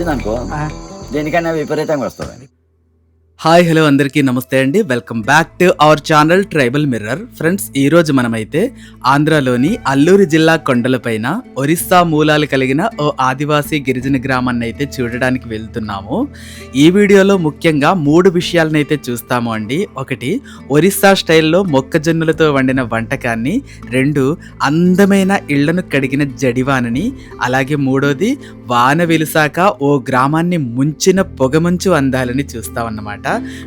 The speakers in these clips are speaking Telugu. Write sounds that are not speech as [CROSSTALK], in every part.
వచ్చింది అనుకో దేనికైనా విపరీతంగా వస్తుంది. హాయ్ హలో అందరికీ నమస్తే అండి. Welcome back to our channel Tribal Mirror. Friends ఈరోజు మనమైతే ఆంధ్రాలోని అల్లూరి జిల్లా కొండలపైన ఒరిస్సా మూలాలు కలిగిన ఓ ఆదివాసీ గిరిజన గ్రామాన్ని అయితే చూడడానికి వెళ్తున్నాము. ఈ వీడియోలో ముఖ్యంగా మూడు విషయాలను అయితే చూస్తాము అండి. ఒకటి ఒరిస్సా స్టైల్లో మొక్కజొన్నలతో వండిన వంటకాన్ని రెండు అందమైన ఇళ్ళను కడిగిన జడివానని అలాగే మూడోది వాన వెలిసాక ఓ గ్రామాన్ని ముంచిన పొగమంచు అందాలని చూస్తామన్నమాట.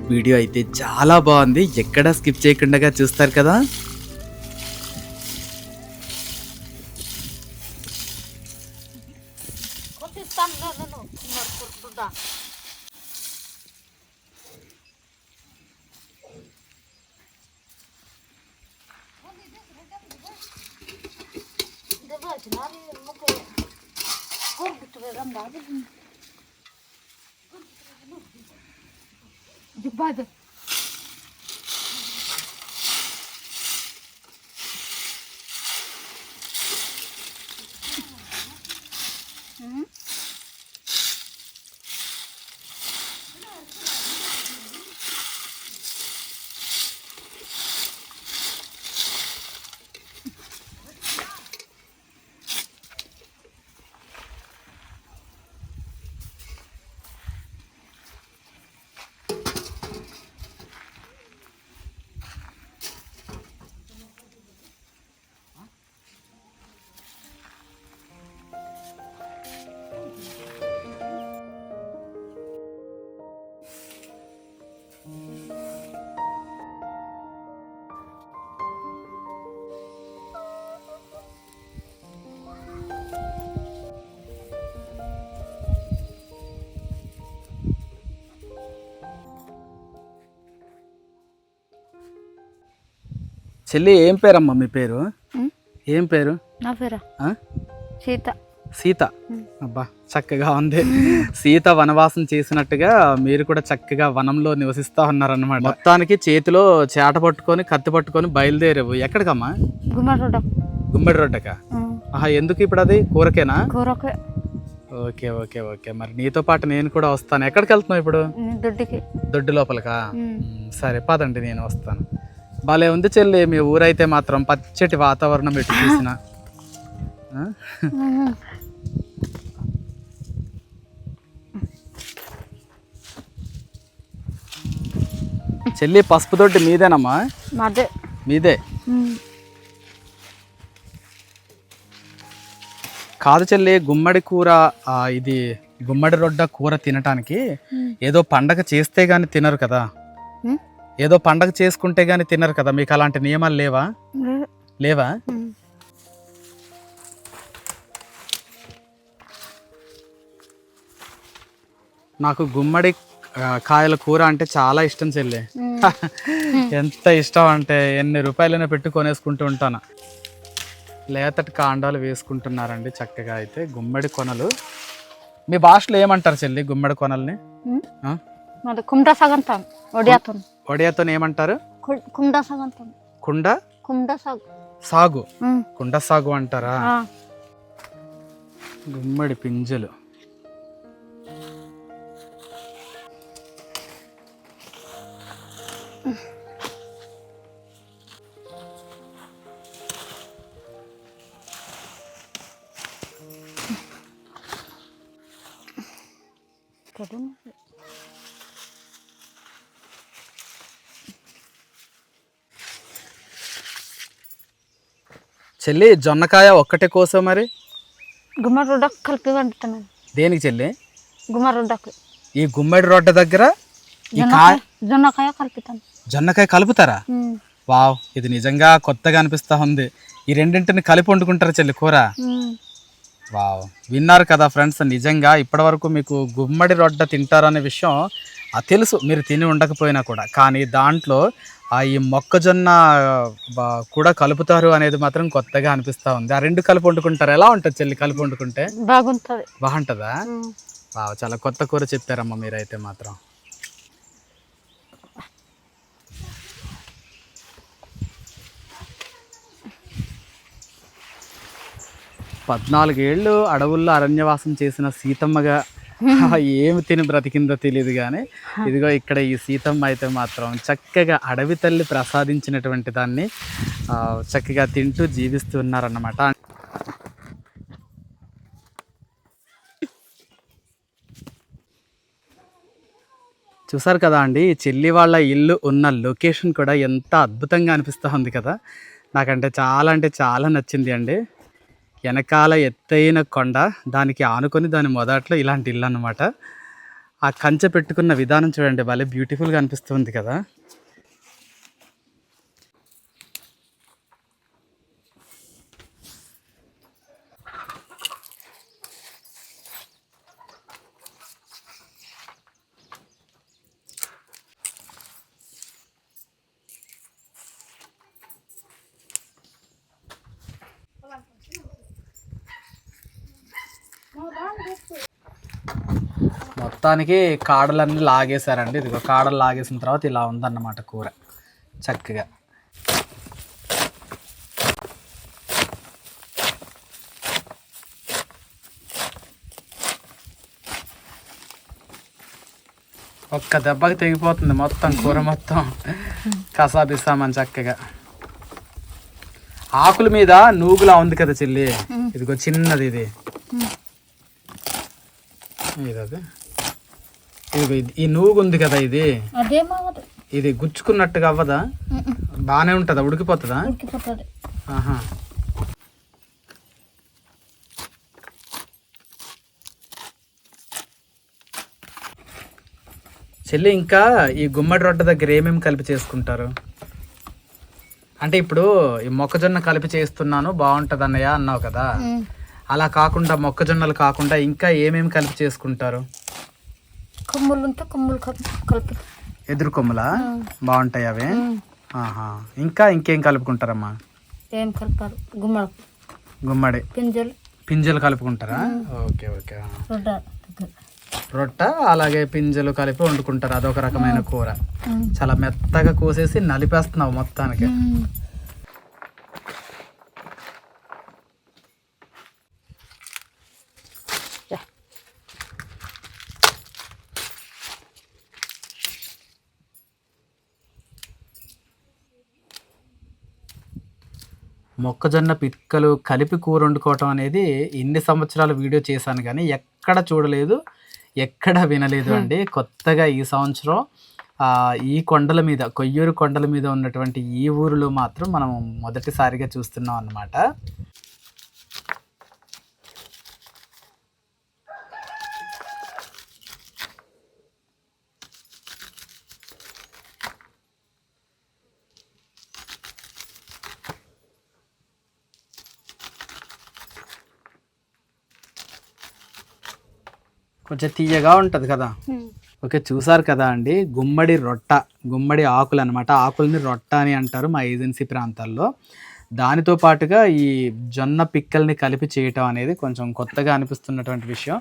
వీడియో అయితే చాలా బాగుంది. ఎక్కడ స్కిప్ చేయకుండా చూస్తారు కదా? చెల్లి ఏం పేరమ్మా మీ పేరు? ఏం పేరు? నా పేరా? సీత. సీత? అబ్బా చక్కగా ఉంది. సీత వనవాసం చేసినట్టుగా మీరు కూడా చక్కగా వనంలో నివసిస్తా ఉన్నారన్నమాట. మొత్తానికి చేతిలో చేట పట్టుకొని కత్తి పట్టుకొని బయలుదేరావు. ఎక్కడికమ్మా? గుమ్మడి రోడ్డక? ఆహా ఎందుకు ఇప్పుడు అది? కూరకేనా? కూరకే. Okay okay okay. మరి నీతో పాటు నేను కూడా వస్తాను. ఎక్కడికి వెళ్తున్నావు ఇప్పుడు? దొడ్డికి. దొడ్డు లోపలికా? సరే పదండి నేను వస్తాను. భలే ఉంది చెల్లి మీ ఊరైతే మాత్రం పచ్చటి వాతావరణం ఎటు చూసిన? చెల్లి పసుపు దొడ్డి మీదేనమ్మా? మాదే. మీదే? కాదు చెల్లి గుమ్మడి కూర ఇది గుమ్మడి రొడ్డ కూర తినటానికి ఏదో పండగ చేస్తే గాని తినరు కదా. ఏదో పండగ చేసుకుంటే గాని తినరు కదా మీకు అలాంటి నియమాలు లేవా? లేవా? నాకు గుమ్మడి కాయల కూర అంటే చాలా ఇష్టం చెల్లి. ఎంత ఇష్టం అంటే ఎన్ని రూపాయలైనా పెట్టి కొనేసుకుంటూ ఉంటాను. లేతటి కాండాలు వేసుకుంటున్నారండి చక్కగా అయితే గుమ్మడి కొనలు. మీ భాషలో ఏమంటారు చెల్లి గుమ్మడి కొనల్ని? సగంతాం ఒడియాతం వడియాతో ఏమంటారు? కుమ్డా సగంతాం. కుండ? కుమ్డా సగం. సాగు. కుండ సాగు అంటారా. గుమ్మడి పింజలు. కదా. చెల్లి జొన్నకాయ ఒక్కటే కోసం మరి? గుమ్మరోడ కలిపి వండుతున్నాను దేనికి చెల్లి? గుమ్మరోడకు ఈ గుమ్మడి రొడ్డ దగ్గర ఈ కాయ జొన్నకాయ కలుపుతాను. జొన్నకాయ కలుపుతారా? వావ్ ఇది నిజంగా కొత్తగా అనిపిస్తా ఉంది. ఈ రెండింటిని కలిపి వండుకుంటారు చెల్లి కూర? వావ్ విన్నారు కదా ఫ్రెండ్స్ నిజంగా ఇప్పటివరకు మీకు గుమ్మడి రొడ్డ తింటారనే విషయం తెలుసు మీరు తిని ఉండకపోయినా కూడా. కానీ దాంట్లో ఆ ఈ మొక్కజొన్న కూడా కలుపుతారు అనేది మాత్రం కొత్తగా అనిపిస్తా ఉంది. ఆ రెండు కలిపి వండుకుంటారు? ఎలా ఉంటుంది చెల్లి కలిపి వండుకుంటే? బాగుంటుంది. బాగుంటుందా? వావ్ చాలా కొత్త కూర చెప్పారమ్మా మీరైతే మాత్రం. పద్నాలుగేళ్ళు అడవుల్లో అరణ్యవాసం చేసిన సీతమ్మగా [LAUGHS] ఏమి తిని బ్రతికిందో తెలియదు కానీ ఇదిగో ఇక్కడ ఈ సీతమ్మ అయితే మాత్రం చక్కగా అడవి తల్లి ప్రసాదించినటువంటి దాన్ని చక్కగా తింటూ జీవిస్తూ ఉన్నారన్నమాట చూసారు కదా అండి చెల్లి వాళ్ళ ఇల్లు ఉన్న లొకేషన్ కూడా ఎంత అద్భుతంగా అనిపిస్తూ ఉంది కదా. నాకంటే చాలా అంటే చాలా నచ్చింది అండి. వెనకాల ఎత్తైన కొండ దానికి ఆనుకొని దాని మొదట్లో ఇలాంటి ఇల్లు అనమాట ఆ కంచె పెట్టుకున్న విధానం చూడండి భలే బ్యూటిఫుల్గా అనిపిస్తుంది కదా. మొత్తానికి కాడలన్నీ లాగేశారండి. ఇదిగో కాడలు లాగేసిన తర్వాత ఇలా ఉందన్నమాట కూర. చక్కగా. ఒక్క దెబ్బకి తెగిపోతుంది మొత్తం కూర మొత్తం. కసాబిస్తామని చక్కగా. ఆకుల మీద నూగులా ఉంది కదా చెల్లి? ఇదిగో చిన్నది ఇది. ఇది అది ఇదిగో ఇది- ఈ నూగు ఉంది కదా ఇది? ఇది గుచ్చుకున్నట్టుగా అవ్వదా? బాగానే ఉంటుందా? ఉడికిపోతుందా? ఉడికిపోతుంది. ఆహా. చెల్లి ఇంకా ఈ గుమ్మడి రొట్టె దగ్గర ఏమేమి కలిపి చేసుకుంటారు? అంటే ఇప్పుడు ఈ మొక్కజొన్న కలిపి చేస్తున్నాను బాగుంటుంది అన్నయ్య అన్నావు కదా. అలా కాకుండా మొక్కజొన్నలు కాకుండా ఇంకా ఏమేమి కలిపి చేసుకుంటారు? కొమ్ములు ఉంటే కొమ్ములు కలిపి ఎదురు కొమ్మలా? బాగుంటాయి అవి? ఆహా. ఇంకా ఇంకేం కలుపుకుంటారమ్మా? ఏం కలిపారు గుమ్మడి. గుమ్మడి. పింజలు. పింజలు కలుపుకుంటారా? Okay okay. రొట్ట. అలాగే పింజలు కలిపి వండుకుంటారు. అదొక రకమైన కూర. చాలా మెత్తగా కోసేసి నలిపేస్తున్నావు మొత్తానికి. మొక్కజొన్న పిక్కలు కలిపి కూర వండుకోవటం అనేది ఇన్ని సంవత్సరాలు వీడియో చేశాను కానీ ఎక్కడ చూడలేదు ఎక్కడ వినలేదు అండి. కొత్తగా ఈ సంవత్సరం ఈ కొండల మీద కొయ్యూరు కొండల మీద ఉన్నటువంటి ఈ ఊరిలో మాత్రం మనం మొదటిసారిగా చూస్తున్నాం అన్నమాట. కొంచెం తీయగా ఉంటుంది కదా. ఓకే చూసారు కదా అండి గుమ్మడి రొట్ట గుమ్మడి ఆకులు అనమాట ఆకుల్ని రొట్ట అని అంటారు మా ఏజెన్సీ ప్రాంతాల్లో. దానితో పాటుగా ఈ జొన్న పిక్కల్ని కలిపి చేయటం అనేది కొంచెం కొత్తగా అనిపిస్తున్నటువంటి విషయం.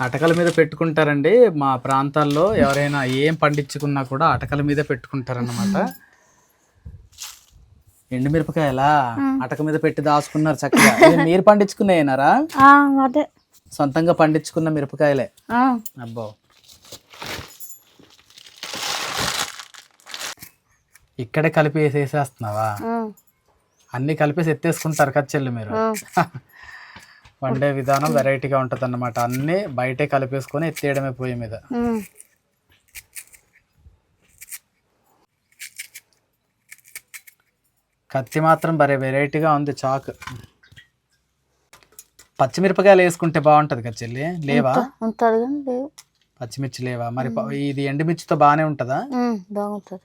అటకల మీద పెట్టుకుంటారండి. మా ప్రాంతాల్లో ఎవరైనా ఏం పండించుకున్నా కూడా అటకల మీద పెట్టుకుంటారన్నమాట. ఎండుమిరపకాయలా అటక మీద పెట్టి దాచుకున్నారు చక్కగా. మీరు పండించుకున్నాయినారా అదే. సొంతంగా పండించుకున్న మిరపకాయలే. అబ్బో. ఇక్కడే కలిపి వేసేసేస్తున్నావా అన్ని కలిపేసి ఎత్తేసుకుంటారు కచ్చెల్లు మీరు. ఆ. [LAUGHS] వండే విధానం వెరైటీగా ఉంటుంది అన్నమాట అన్ని బయటే కలిపేసుకొని ఎత్తేయడమే పొయ్యి మీద. కత్తి మాత్రం మరి వెరైటీగా ఉంది చాక్. పచ్చిమిరపకాయలు వేసుకుంటే బాగుంటుంది కదా చెల్లి? లేవా? పచ్చిమిర్చి లేవా? మరి ఇది ఎండుమిర్చితో బాగానే ఉంటుందా? బాగుంటుంది.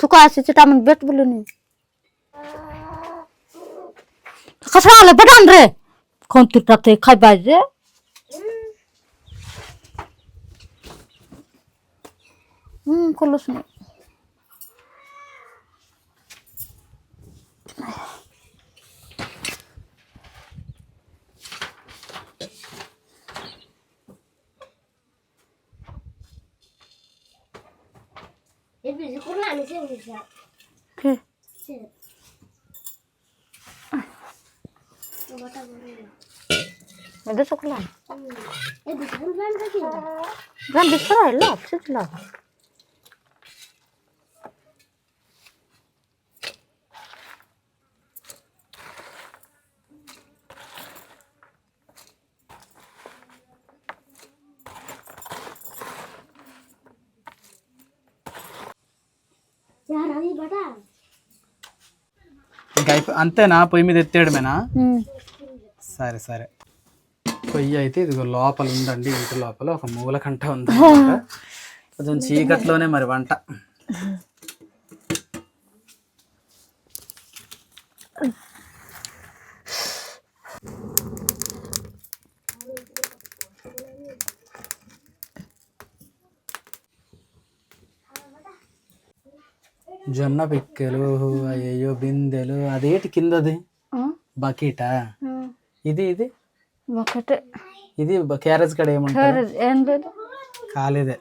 ಸುಖ ಆಸಿಚಿ ಟಮನ್ ಬೆಟ್ ಬಲು ನೀ ಕಸಾಲೆ ಬಡಾನ್ ರೇ ಕಂತಿರ್ತಾತೆ ಖಾಯ್ಬಾಯ್ ರೇ ಹ್ಮ್ ಕೊಲ್ಲಸ್ ನೀ 그래. 애들 초콜릿. 애들 사람 사람 사람 사람 사람 사람 사람 사람 사람 사람 사람 사람 사람 사람 사람 사람 사람 사람 అంతేనా? పొయ్యి మీద ఎత్తేయడమేనా? సరే సరే. పొయ్యి అయితే ఇదిగో లోపల ఉందండి ఇంటి లోపల ఒక మూల కంట ఉంది కొంచెం చీకట్లోనే మరి వంట. జొన్న పిక్కలు అయ్యో బిందెలు అదేటి కిందది? బకెటా? ఇది ఇది? ఒకటే. ఇది క్యారేజ్ కడ ఏమంటారు? కాలేదే.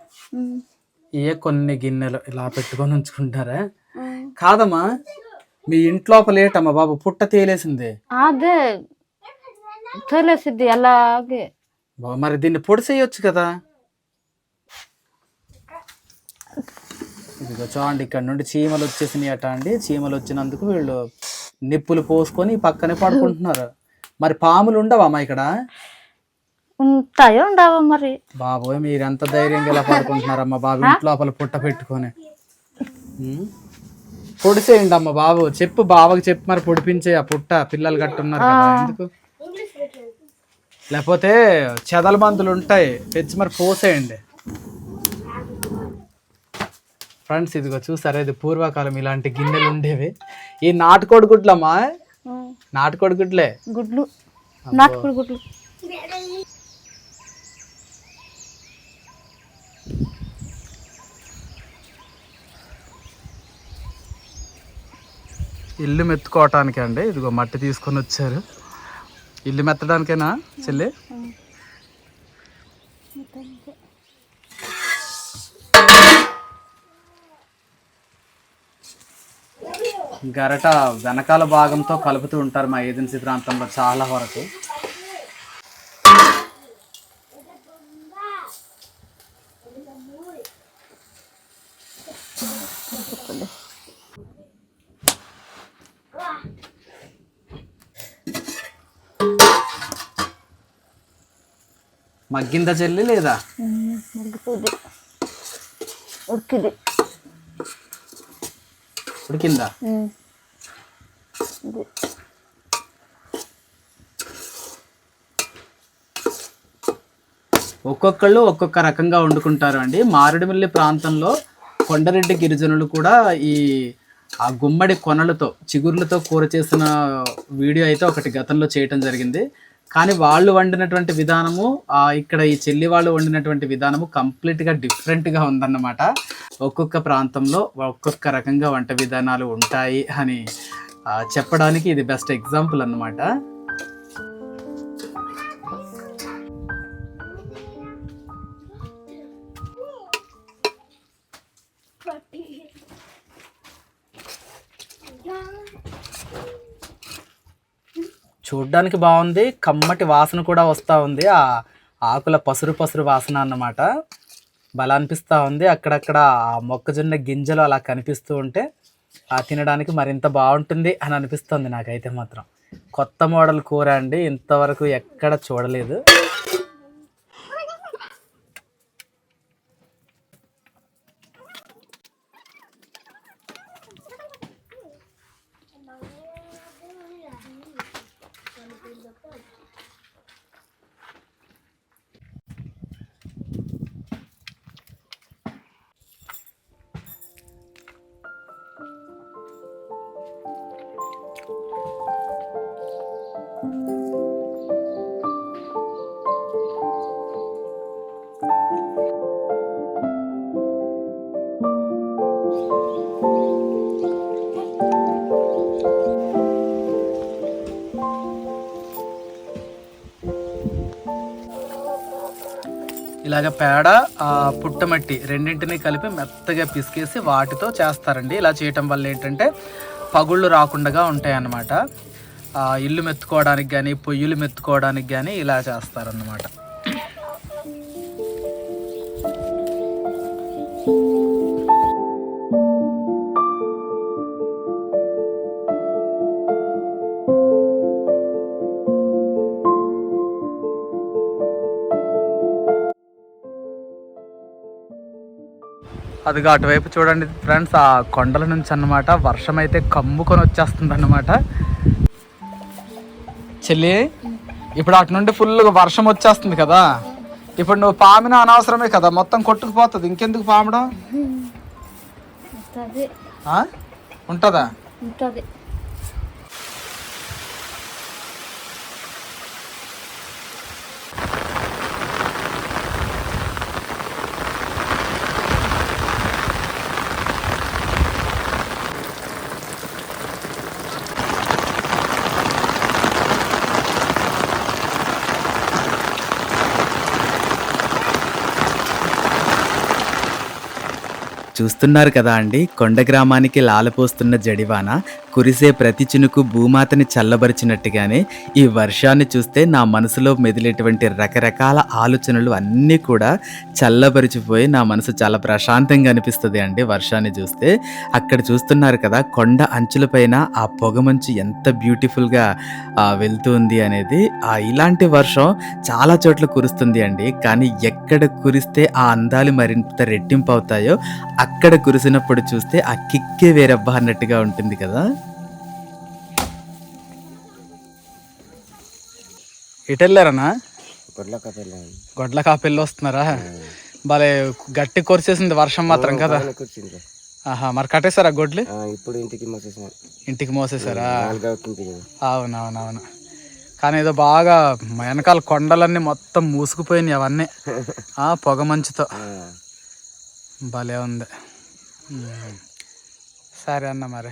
ఏ కొన్ని గిన్నెలు ఇలా పెట్టుకొని ఉంచుకుంటారా? కాదమ్మా మీ ఇంట్లోపల ఏటమ్మా బాబు పుట్ట తేలేసింది. అదే తేలేసింది అలాగే. మరి దీన్ని పొడిసేయచ్చు కదా? ఇదిగో చూడండి ఇక్కడ నుండి చీమలు వచ్చేసినాయి అట అండి. చీమలు వచ్చినందుకు వీళ్ళు నిప్పులు పోసుకొని పక్కనే పడుకుంటున్నారు. మరి పాములు ఉండవమ్మా ఇక్కడ? ఉంటాయో మరి? బాబోయ్ మీరు ఎంత ధైర్యంగా ఇలా పడుకుంటున్నారమ్మా బాబు ఇంట్లో లోపల పుట్ట పెట్టుకొని. పొడిసేయండి అమ్మ బాబు. చెప్పు బావకి చెప్పు మరి పొడిపించే ఆ పుట్ట. పిల్లలు కట్టున్నారు ఎందుకు? లేకపోతే చెదల మందులు ఉంటాయి. తెచ్చి మరి పోసేయండి. ఫ్రెండ్స్ ఇదిగో చూసారా ఇది పూర్వకాలం ఇలాంటి గిన్నెలు ఉండేవి. ఈ నాటుకోడి గుడ్లమ్మా నాటుకోడి గుడ్లే. గుడ్లు నాటుకోడి గుడ్లు ఇల్లు మెత్తుకోవటానికి అండి. ఇదిగో మట్టి తీసుకొని వచ్చారు. ఇల్లు మెత్తడానికేనా చెల్లి? గరట వెనకాల భాగంతో కలుపుతూ ఉంటారు మా ఏజెన్సీ ప్రాంతంలో చాలా వరకు. మగ్గిందా చెల్లి లేదా? ఉడికిది. ఉడికిందా ఒక్కొక్కళ్ళు ఒక్కొక్క రకంగా వండుకుంటారు అండి. మారేడుమిల్లి ప్రాంతంలో కొండరెడ్డి గిరిజనులు కూడా ఈ ఆ గుమ్మడి కొనలతో చిగుర్లతో కూర చేసిన వీడియో అయితే ఒకటి గతంలో చేయటం జరిగింది. కానీ వాళ్ళు వండినటువంటి విధానము ఇక్కడ ఈ చెల్లి వాళ్ళు వండినటువంటి విధానము కంప్లీట్గా డిఫరెంట్గా ఉందన్నమాట. ఒక్కొక్క ప్రాంతంలో ఒక్కొక్క రకంగా వంట విధానాలు ఉంటాయి అని చెప్పడానికి ఇది బెస్ట్ ఎగ్జాంపుల్ అన్నమాట. చూడ్డానికి బాగుంది కమ్మటి వాసన కూడా వస్తూ ఉంది. ఆ ఆకుల పసురు పసురు వాసన అన్నమాట. బలా అనిపిస్తూ ఉంది. అక్కడక్కడ మొక్కజొన్న గింజలు అలా కనిపిస్తూ ఉంటే ఆ తినడానికి మరింత బాగుంటుంది అని అనిపిస్తుంది నాకైతే మాత్రం. కొత్త మోడల్ కూర అండి. ఇంతవరకు ఎక్కడ చూడలేదు. ఇలాగ పేడ ఆ, పుట్టమట్టి రెండింటిని కలిపి మెత్తగా పిసికేసి వాటితో చేస్తారండి. ఇలా చేయటం వల్ల ఏంటంటే పగుళ్ళు రాకుండా ఉంటాయి అన్నమాట ఇల్లు మెత్తుకోవడానికి కానీ పొయ్యిలు మెత్తుకోవడానికి కానీ ఇలా చేస్తారన్నమాట. అదిగా అటువైపు చూడండి ఫ్రెండ్స్ ఆ కొండల నుంచి అన్నమాట వర్షం అయితే కమ్ముకొని వచ్చేస్తుంది అన్నమాట చెల్లి ఇప్పుడు అటు నుండి ఫుల్గా వర్షం వచ్చేస్తుంది కదా. ఇప్పుడు నువ్వు పామిన అనవసరమే కదా మొత్తం కొట్టుకుపోతుంది. ఇంకెందుకు పామడం? ఉంటుంది. చూస్తున్నారు కదా అండి. కొండ గ్రామానికి లాలపోస్తున్న జడివాన కురిసే ప్రతి చినుకు భూమాతని చల్లబరిచినట్టుగానే ఈ వర్షాన్ని చూస్తే నా మనసులో మెదిలేటువంటి రకరకాల ఆలోచనలు అన్నీ కూడా చల్లబరిచిపోయి నా మనసు చాలా ప్రశాంతంగా అనిపిస్తుంది అండి వర్షాన్ని చూస్తే. అక్కడ చూస్తున్నారు కదా కొండ అంచులపైన ఆ పొగమంచు ఎంత బ్యూటిఫుల్గా వెళ్తుంది అనేది. ఆ ఇలాంటి వర్షం చాలా చోట్ల కురుస్తుంది అండి. కానీ ఎక్కడ కురిస్తే ఆ అందాలు మరింత రెట్టింపు అవుతాయో అక్కడ కురిసినప్పుడు చూస్తే ఆ కిక్కే వేరబ్బా అన్నట్టుగా ఉంటుంది కదా. ఎటు వెళ్ళారనా? గొడ్ల కాపెళ్ళి వస్తున్నారా? భలే గట్టి కొరిసేసింది వర్షం మాత్రం కదా. ఆహా మరి కట్టేశారా గొడ్లు? ఇప్పుడు ఇంటికి మోసేసిన. ఇంటికి మోసేసారా అవునవునవును. కానీ ఏదో బాగా వెనకాల కొండలన్నీ మొత్తం మూసుకుపోయినాయి అవన్నీ. ఆ, పొగ మంచుతో. భలే ఉంది. సరే అన్న మరి.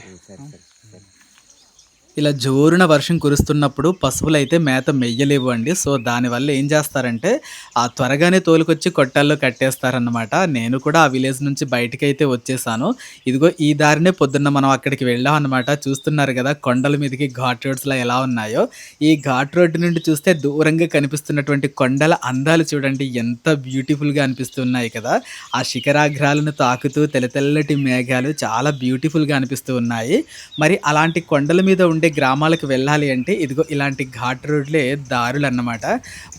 ఇలా జోరున వర్షం కురుస్తున్నప్పుడు పశువులు అయితే మేత మెయ్యలేవు అండి సో దానివల్ల ఏం చేస్తారంటే ఆ త్వరగానే తోలుకొచ్చి కొట్టాల్లో కట్టేస్తారనమాట నేను కూడా ఆ విలేజ్ నుంచి బయటికి అయితే వచ్చేసాను. ఇదిగో ఈ దారినే పొద్దున్న మనం అక్కడికి వెళ్ళాం అనమాట చూస్తున్నారు కదా కొండల మీదకి ఘాట్ రోడ్స్లో ఎలా ఉన్నాయో. ఈ ఘాట్ రోడ్డు నుండి చూస్తే దూరంగా కనిపిస్తున్నటువంటి కొండల అందాలు చూడండి. ఎంత బ్యూటిఫుల్గా అనిపిస్తున్నాయి కదా. ఆ శిఖరాగ్రాలను తాకుతూ తెల్లతెల్లటి మేఘాలు చాలా బ్యూటిఫుల్గా అనిపిస్తూ ఉన్నాయి. మరి అలాంటి కొండల మీద ఉండే గ్రామాలకు వెళ్ళాలి అంటే ఇదిగో ఇలాంటి ఘాట్ రోడ్లే దారులు అన్నమాట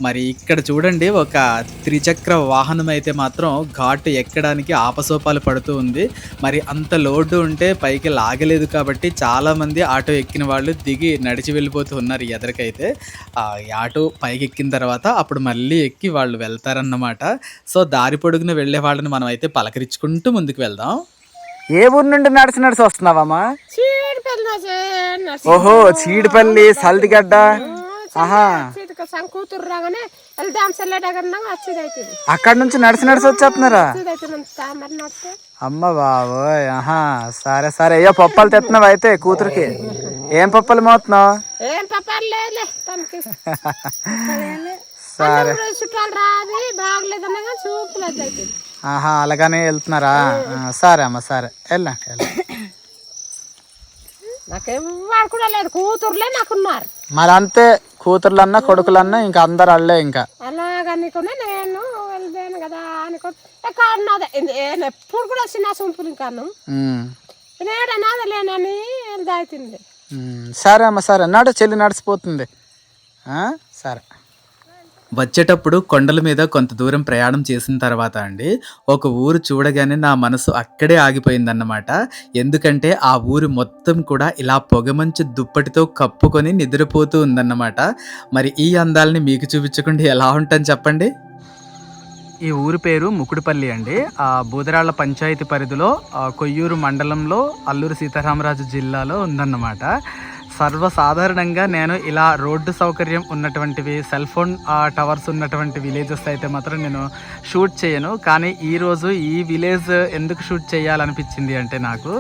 మరి ఇక్కడ చూడండి ఒక త్రిచక్ర వాహనం అయితే మాత్రం ఘాట్ ఎక్కడానికి ఆపసోపాలు పడుతూ ఉంది. మరి అంత లోడ్ ఉంటే పైకి లాగలేదు కాబట్టి చాలామంది ఆటో ఎక్కిన వాళ్ళు దిగి నడిచి వెళ్ళిపోతూ ఉన్నారు ఎదరికైతే. ఆటో పైకి ఎక్కిన తర్వాత అప్పుడు మళ్ళీ ఎక్కి వాళ్ళు వెళ్తారన్నమాట. సో దారి పొడుగున వెళ్ళే వాళ్ళని మనం అయితే పలకరించుకుంటూ ముందుకు వెళ్దాం. ఏ ఊరు నుండి నడిచి నడిచి వస్తున్నావమ్మా? ఓహో చీడిపల్లి సల్దిగడ్డ ఆహా. కూతురు రాగానే వెళ్దాం అక్కడ నుంచి నడిచి నడిచి వచ్చేస్తున్నారా? అమ్మ బాబోయ్ ఆహా. సరే సరే. అయ్యో పప్పాలు తెస్తున్నావు అయితే కూతురికి. ఏం పప్పలు ఏం తనకి. సరే. చుట్టాలు రాది చూపులేదు ఆహా అలాగనే వెళ్తున్నారా? సరే అమ్మ సరే. వెళ్ళండి వెళ్ళండి. నాకేం వాడు కూడా లేదు కూతురులే నాకున్నారు. మరి అంతే కూతుర్లన్నా కొడుకులన్నా ఇంకా అందరు అల్లే ఇంకా. అలాగనుకునే నేను వెళ్దాను కదా అనుకో కాదు నేను ఎప్పుడు కూడా చిన్న సొంపులు ఉమ్, నేడ నాద లేనని వెళ్దా అవుతుంది ఉమ్, సరే అమ్మ సరే. నడు చెల్లి నడిచిపోతుంది. ఆ, సరే. వచ్చేటప్పుడు కొండల మీద కొంత దూరం ప్రయాణం చేసిన తర్వాత అండి ఒక ఊరు చూడగానే నా మనసు అక్కడే ఆగిపోయిందన్నమాట. ఎందుకంటే ఆ ఊరు మొత్తం కూడా ఇలా పొగమంచు దుప్పటితో కప్పుకొని నిద్రపోతూ ఉందన్నమాట. మరి ఈ అందాలని మీకు చూపించకుండా ఎలా ఉంటాను చెప్పండి? ఈ ఊరి పేరు ముకుడుపల్లి అండి. ఆ బూదరాళ్ళ పంచాయతీ పరిధిలో కొయ్యూరు మండలంలో అల్లూరు సీతారామరాజు జిల్లాలో ఉందన్నమాట. సర్వసాధారణంగా నేను ఇలా రోడ్డు సౌకర్యం ఉన్నటువంటివి సెల్ ఫోన్ టవర్స్ ఉన్నటువంటి విలేజెస్ అయితే మాత్రం నేను షూట్ చేయను. కానీ ఈరోజు ఈ విలేజ్ ఎందుకు షూట్ చేయాలనిపించింది అంటే నాకు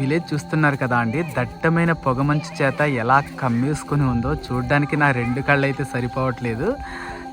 విలేజ్ చూస్తున్నారు కదా అండి. దట్టమైన పొగమంచు చేత ఎలా కమ్మేసుకుని ఉందో చూడ్డానికి నా రెండు కళ్ళు అయితే సరిపోవట్లేదు.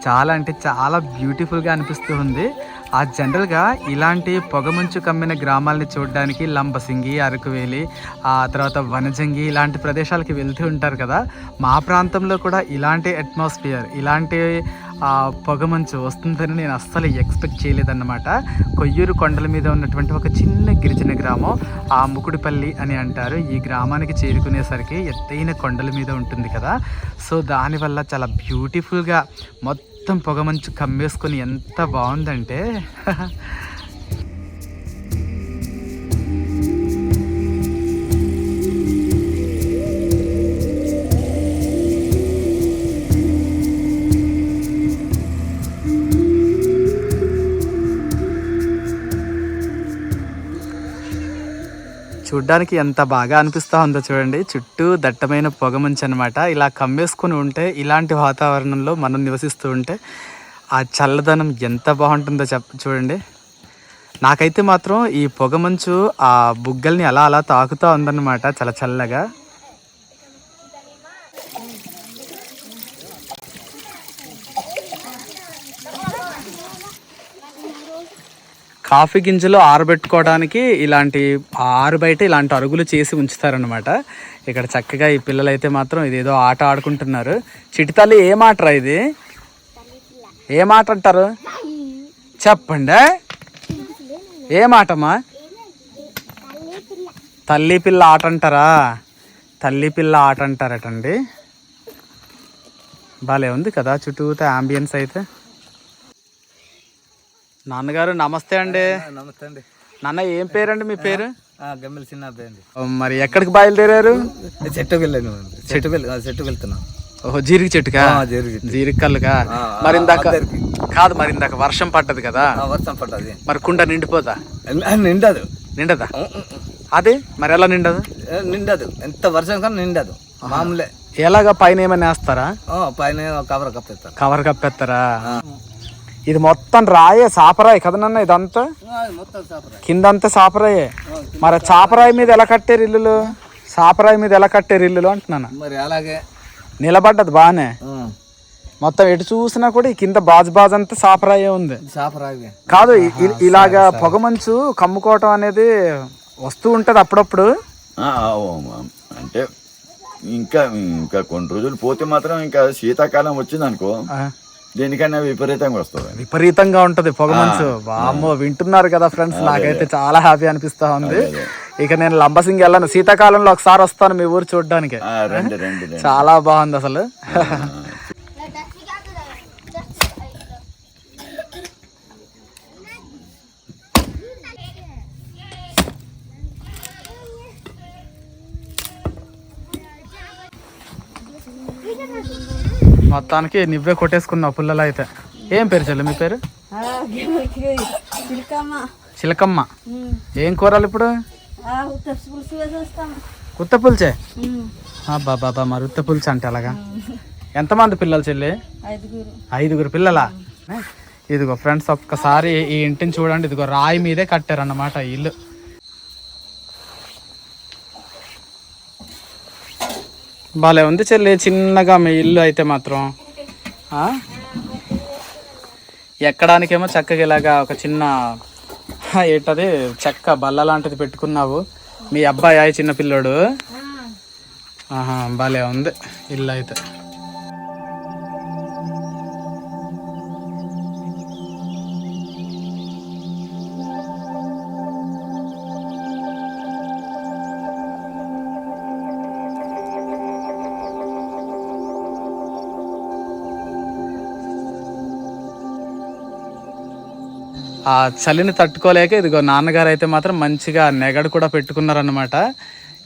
చాలా అంటే చాలా బ్యూటిఫుల్గా అనిపిస్తూ ఉంది. ఆ జనరల్గా ఇలాంటి పొగమంచు కమ్మిన గ్రామాలని చూడడానికి లంబసింగి అరకువేలి ఆ తర్వాత వనజంగి ఇలాంటి ప్రదేశాలకి వెళ్తూ ఉంటారు కదా. మా ప్రాంతంలో కూడా ఇలాంటి అట్మాస్ఫియర్ ఇలాంటి ఆ, పొగమంచు వస్తుందని నేను అస్సలు ఎక్స్పెక్ట్ చేయలేదన్నమాట. కొయ్యూరు కొండల మీద ఉన్నటువంటి ఒక చిన్న గిరిజన గ్రామం ఆ ముకుడిపల్లి అని అంటారు. ఈ గ్రామానికి చేరుకునేసరికి ఎత్తైన కొండల మీద ఉంటుంది కదా. సో దానివల్ల చాలా బ్యూటిఫుల్గా మొత్తం మొత్తం పొగ మంచు కమ్మేసుకొని ఎంత బాగుందంటే [LAUGHS] చూడ్డానికి ఎంత బాగా అనిపిస్తూ ఉందో చూడండి. చుట్టూ దట్టమైన పొగమంచు అనమాట ఇలా కమ్మేసుకొని ఉంటే ఇలాంటి వాతావరణంలో మనం నివసిస్తూ ఉంటే ఆ చల్లదనం ఎంత బాగుంటుందో చెప్ చూడండి. నాకైతే మాత్రం ఈ పొగమంచు ఆ బుగ్గల్ని అలా అలా తాకుతూ ఉందన్నమాట చాలా చల్లగా. కాఫీ గింజలు ఆరబెట్టుకోవడానికి ఇలాంటి ఆరు బయట ఇలాంటి అరుగులు చేసి ఉంచుతారనమాట ఇక్కడ చక్కగా ఈ పిల్లలు అయితే మాత్రం ఇదేదో ఆట ఆడుకుంటున్నారు. చిటితల్లి ఏ మాట ఇది? ఏ మాట అంటారు? చెప్పండి? ఏ మాటమ్మా? తల్లి పిల్ల ఆట అంటారా? తల్లి పిల్ల ఆట అంటారటండి. భలే ఉంది కదా చుట్టూతో అంబియన్స్ అయితే. నాన్నగారు నమస్తే అండి. నమస్తే అండి. నాన్న ఏం పేరండి మీ పేరు? గమ్మెల చిన్న అండి. మరి ఎక్కడికి బయలుదేరారు? చెట్టుకు వెళ్ళాను చెట్టుకు వెళ్ళి చెట్టుకు వెళ్తున్నాం ఓహో జీరికి చెట్టుకా? జీరికి చెట్టు. జీరికి కల్లుగా మరి ఇందాక. కాదు మరి ఇందాక వర్షం పడ్డది కదా? వర్షం పడ్డది. మరి కుండ నిండిపోదా? ఆ, నిండదు. నిండదా. అదే? మరి ఎలా నిండదు? నిండదు. ఎంత వర్షం కానీ నిండదు. మామూలే. ఎలాగా పైన ఏమైనా వేస్తారా? పైన కవర్ కప్పేస్తారు. కవర్ కప్పేస్తారా? ఇది మొత్తం రాయే సాపరాయి కదా నాన్న ఇదంతా? కిందంతా సాపరాయే. మరి చాపరాయి మీద ఎలా కట్టారు ఇల్లులు? సాపరాయి మీద ఎలా కట్టారు ఇల్లులు అంటున్నాను? మరి అలాగే. నిలబడ్డది బాగానే ఆ, మొత్తం ఎటు చూసినా కూడా ఈ కింద బాజు బాజు అంతా సాపరాయే ఉంది. సాపరాగే కాదు ఇలాగా పొగమంచు కమ్ముకోవటం అనేది వస్తూ ఉంటది అప్పుడప్పుడు. ఆ, ఓ, అంటే ఇంకా ఇంకా కొన్ని రోజులు పోతే మాత్రం ఇంకా శీతాకాలం వచ్చింది అనుకో ఆ, దేనికైనా విపరీతంగా వస్తుంది. విపరీతంగా ఉంటది పొగమంచు వామ్మో వింటున్నారు కదా ఫ్రెండ్స్ నాకైతే చాలా హ్యాపీ అనిపిస్తా ఉంది. ఇక నేను లంబసింగి వెళ్ళను. శీతాకాలంలో ఒకసారి వస్తాను మీ ఊరు చూడడానికి. చాలా బాగుంది అసలు. మొత్తానికి నువ్వే కొట్టేసుకున్నావు పుల్లలు అయితే. ఏం పేరు చెల్లి మీ పేరు? చిలకమ్మ. ఏం కూరలు ఇప్పుడు? ఉత్త పులుచే బాబా బాబా మరి ఉత్త పులుసు అంటే అలాగా? ఎంతమంది పిల్లలు చెల్లి? ఐదుగురు. పిల్లలా? ఇదిగో ఫ్రెండ్స్ ఒక్కసారి ఈ ఇంటిని చూడండి. ఇదిగో రాయి మీదే కట్టారన్నమాట ఇల్లు. భలే ఉంది చెల్లి చిన్నగా మీ ఇల్లు అయితే మాత్రం. ఎక్కడానికేమో చక్కగా ఇలాగా ఒక చిన్న ఏంటది చెక్క బల్ల లాంటిది పెట్టుకున్నావు. మీ అబ్బాయి చిన్న పిల్లోడు ఆహా భలే ఉంది ఇల్లు అయితే. ఆ చలిని తట్టుకోలేక ఇదిగో నాన్నగారు అయితే మాత్రం మంచిగా నెగడు కూడా పెట్టుకున్నారన్నమాట.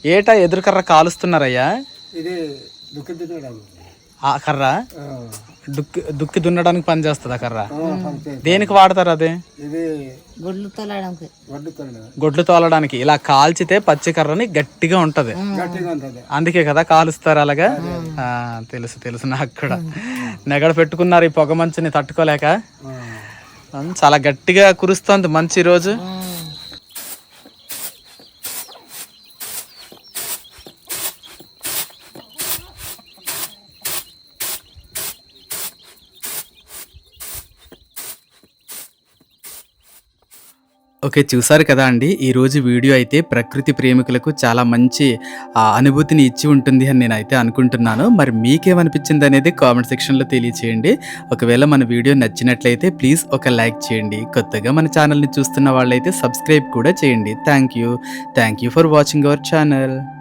ఏటా ఎదురుకర్ర కాలుస్తున్నారయ్యా? ఇది ఆ కర్ర? దుక్కి దుక్కి దున్నడానికి పని చేస్తుంది ఆ కర్ర దేనికి వాడతారు అది? ఇది గుడ్లు తొలడానికి. ఇలా కాల్చితే పచ్చి కర్రని గట్టిగా ఉంటది. గట్టిగా ఉంటుంది. అందుకే కదా కాలుస్తారు అలాగా? ఆ, తెలుసు తెలుసు నాకు కూడా. నెగడ పెట్టుకున్నారు ఈ పొగ మంచుని తట్టుకోలేక? చాలా గట్టిగా కురుస్తోంది మంచి రోజు. ఓకే చూసారు కదా అండి. ఈరోజు వీడియో అయితే ప్రకృతి ప్రేమికులకు చాలా మంచి ఆ, అనుభూతిని ఇచ్చి ఉంటుంది అని నేనైతే అనుకుంటున్నాను. మరి మీకేమనిపించింది అనేది కామెంట్ సెక్షన్లో తెలియచేయండి. ఒకవేళ మన వీడియో నచ్చినట్లయితే ప్లీజ్ ఒక లైక్ చేయండి. కొత్తగా మన ఛానల్ని చూస్తున్న వాళ్ళైతే సబ్స్క్రైబ్ కూడా చేయండి. Thank you. Thank you for watching our channel.